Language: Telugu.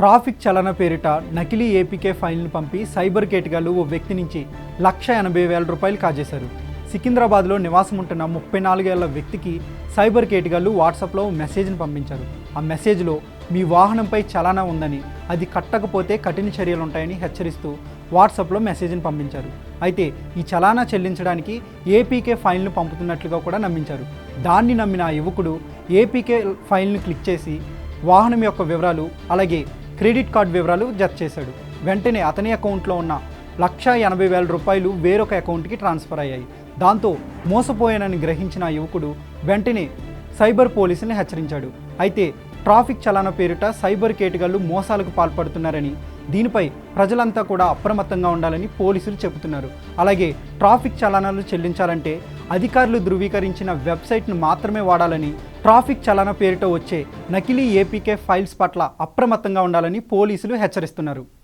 ట్రాఫిక్ చలన పేరిట నకిలీ ఏపీకే ఫైల్ను పంపి సైబర్ కేటగాళ్ళు ఓ వ్యక్తి నుంచి లక్ష ఎనభై వేల రూపాయలు కాజేశారు. సికింద్రాబాద్లో నివాసం ఉంటున్న ముప్పై నాలుగేళ్ళ వ్యక్తికి సైబర్ కేటగాళ్ళు వాట్సాప్లో మెసేజ్ను మెసేజ్ని పంపించారు. ఆ మెసేజ్లో మీ వాహనంపై చలానా ఉందని అది కట్టకపోతే కఠిన చర్యలు ఉంటాయని హెచ్చరిస్తూ వాట్సాప్లో మెసేజ్ని పంపించారు. అయితే ఈ చలానా చెల్లించడానికి ఏపీకే ఫైల్ను పంపుతున్నట్లుగా కూడా నమ్మించారు. దాన్ని నమ్మిన ఆ యువకుడు ఏపీకే ఫైల్ను క్లిక్ చేసి వాహనం యొక్క వివరాలు అలాగే క్రెడిట్ కార్డ్ వివరాలు జత చేశాడు. వెంటనే అతని అకౌంట్లో ఉన్న లక్ష ఎనభై వేల రూపాయలు వేరొక అకౌంట్కి ట్రాన్స్ఫర్ అయ్యాయి. దాంతో మోసపోయానని గ్రహించిన యువకుడు వెంటనే సైబర్ పోలీసుని హెచ్చరించాడు. అయితే ట్రాఫిక్ చలాన పేరిట సైబర్ కేటగాళ్ళు మోసాలకు పాల్పడుతున్నారని దీనిపై ప్రజలంతా కూడా అప్రమత్తంగా ఉండాలని పోలీసులు చెబుతున్నారు. అలాగే ట్రాఫిక్ చలానాలు చెల్లించాలంటే అధికారులు ధృవీకరించిన వెబ్సైట్ను మాత్రమే వాడాలని ట్రాఫిక్ చలాన పేరిట వచ్చే నకిలీ ఏపీకే ఫైల్స్ పట్ల అప్రమత్తంగా ఉండాలని పోలీసులు హెచ్చరిస్తున్నారు.